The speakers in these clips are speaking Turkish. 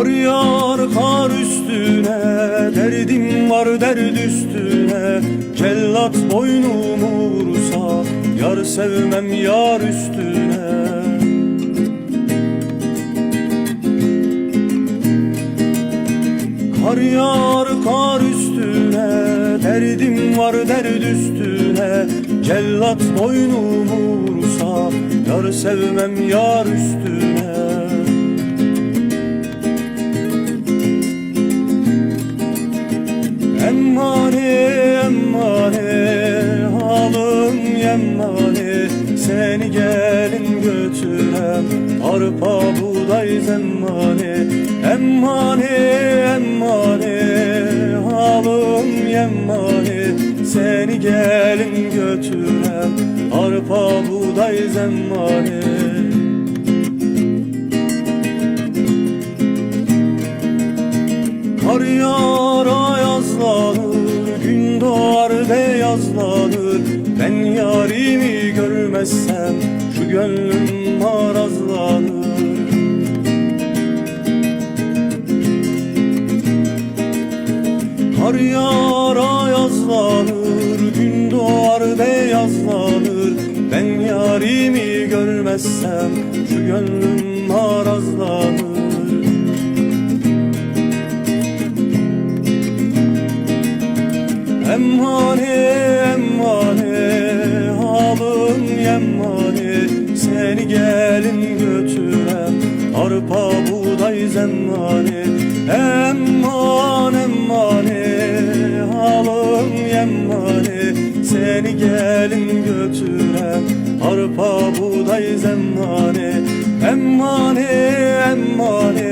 Kar yağar kar üstüne Derdim var derd üstüne. Cellat boynumu vursa Yar sevmem yar üstüne. Kar yağar kar üstüne Derdim var derd üstüne. Cellat boynumu vursa Yar sevmem yar üstüne Seni gelin götürem arpa buğday zemmane Emmane emmane halım yemmane Seni gelin götürem arpa buğday zemmane Kar yağar ayazlanır Gün doğar beyazlanır. Ben yarimi görmezsem Şu gönlüm marazlanır. Kar yağar ayazlanır Gün doğar beyazlanır. Ben yarimi görmezsem Şu gönlüm marazlanır. Emmane Seni gelin götürem. Arpa buğday zemmane Emman emmane halım yemmane Seni gelin götürem. Arpa buğday zemmane Emmane emmane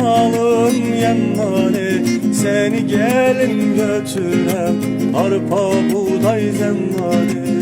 halım yemmane Seni gelin götürem. Arpa buğday zemmane